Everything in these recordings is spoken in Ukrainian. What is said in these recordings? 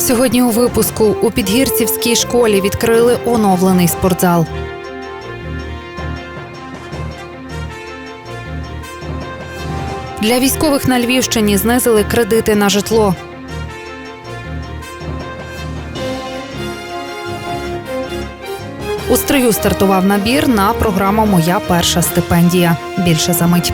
Сьогодні у випуску у Підгірцівській школі відкрили оновлений спортзал. Для військових на Львівщині знизили кредити на житло. У стрию стартував набір на програму Моя перша стипендія. Більше за мить.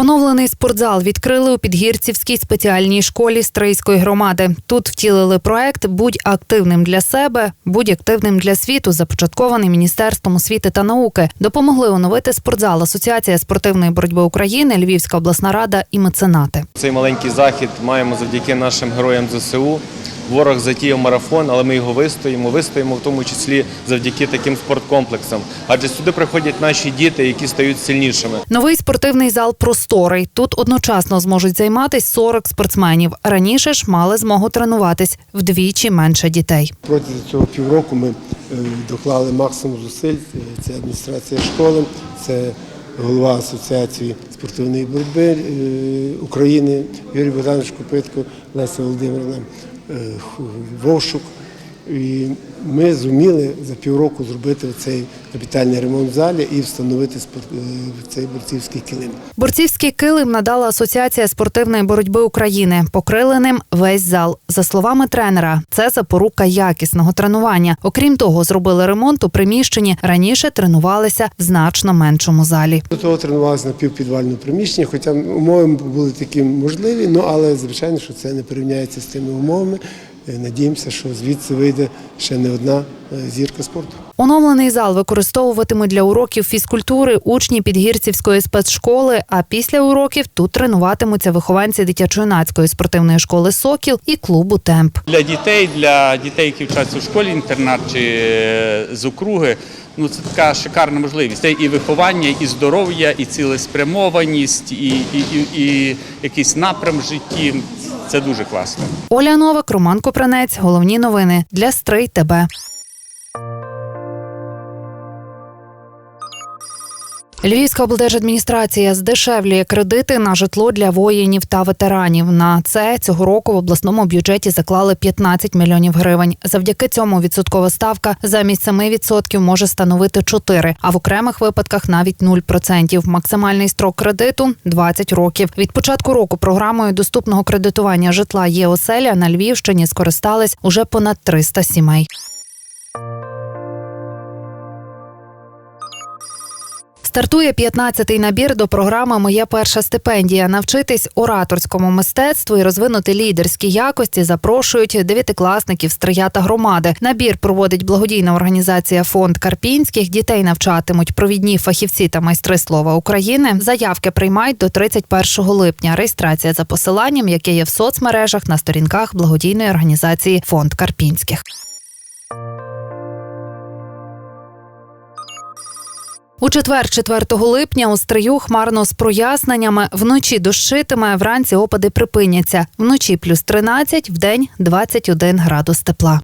Оновлений спортзал відкрили у Підгірцівській спеціальній школі Стрийської громади. Тут втілили проект Будь активним для себе, будь активним для світу, започаткований міністерством освіти та науки. Допомогли оновити спортзал Асоціація спортивної боротьби України, Львівська обласна рада і меценати. Цей маленький захід маємо завдяки нашим героям ЗСУ. Ворог затіяв марафон, але ми його вистоїмо. Вистоїмо в тому числі завдяки таким спорткомплексам. Адже сюди приходять наші діти, які стають сильнішими. Новий спортивний зал просторий. Тут одночасно зможуть займатися 40 спортсменів. Раніше ж мали змогу тренуватись вдвічі менше дітей. Протягом цього півроку ми е, доклали максимум зусиль. Е, Це адміністрація школи, це голова Асоціації спортивної боротьби е, України Юрій Богданович Копитко, Леся Володимирівна Вовшук. І ми зуміли за півроку зробити цей капітальний ремонт в залі і встановити е, цей борцівський килим. Борцівський килим надала Асоціація спортивної боротьби України. Покрили ним весь зал. За словами тренера, це запорука якісного тренування. Окрім того, зробили ремонт у приміщенні. Раніше тренувалися в значно меншому залі. До того тренувалися на півпідвальному приміщенні, хоча умови були такі можливі, ну але звичайно, що це не порівняється з тими умовами. Е, Надіємося, що звідси вийде ще не одна е, зірка спорту. Оновлений зал використовуватимуть для уроків фізкультури учні Підгірцівської спецшколи. А після уроків тут тренуватимуться вихованці дитячо-юнацької спортивної школи Сокіл і клубу Темп. Для дітей, для дітей, які вчаться в школі інтернат чи е, з округи, ну це така шикарна можливість. Це і виховання, і здоров'я, і цілеспрямованість, і, і, і, і якийсь напрям в житті. Це дуже класно. Оля Новак, Роман Купранець. Головні новини для Стрий ТБ. Львівська облдержадміністрація здешевлює кредити на житло для воїнів та ветеранів. На це цього року в обласному бюджеті заклали 15 мільйонів гривень. Завдяки цьому відсоткова ставка замість 7% може становити 4, а в окремих випадках навіть 0%. Максимальний строк кредиту 20 років. Від початку року програмою доступного кредитування житла є оселя на Львівщині скористались уже понад 300 сімей. Стартує 15-й набір до програми Моя перша стипендія. Навчитись ораторському мистецтву і розвинути лідерські якості запрошують дев'ятикласників стрия та громади. Набір проводить благодійна організація Фонд Карпінських. Дітей навчатимуть провідні фахівці та майстри слова України. Заявки приймають до 31 липня. Реєстрація за посиланням, яке є в соцмережах на сторінках благодійної організації Фонд Карпінських. У четвер, 4 липня, у стрию хмарно з проясненнями. Вночі дощитиме, вранці опади припиняться. Вночі плюс 13, вдень 21 градус тепла.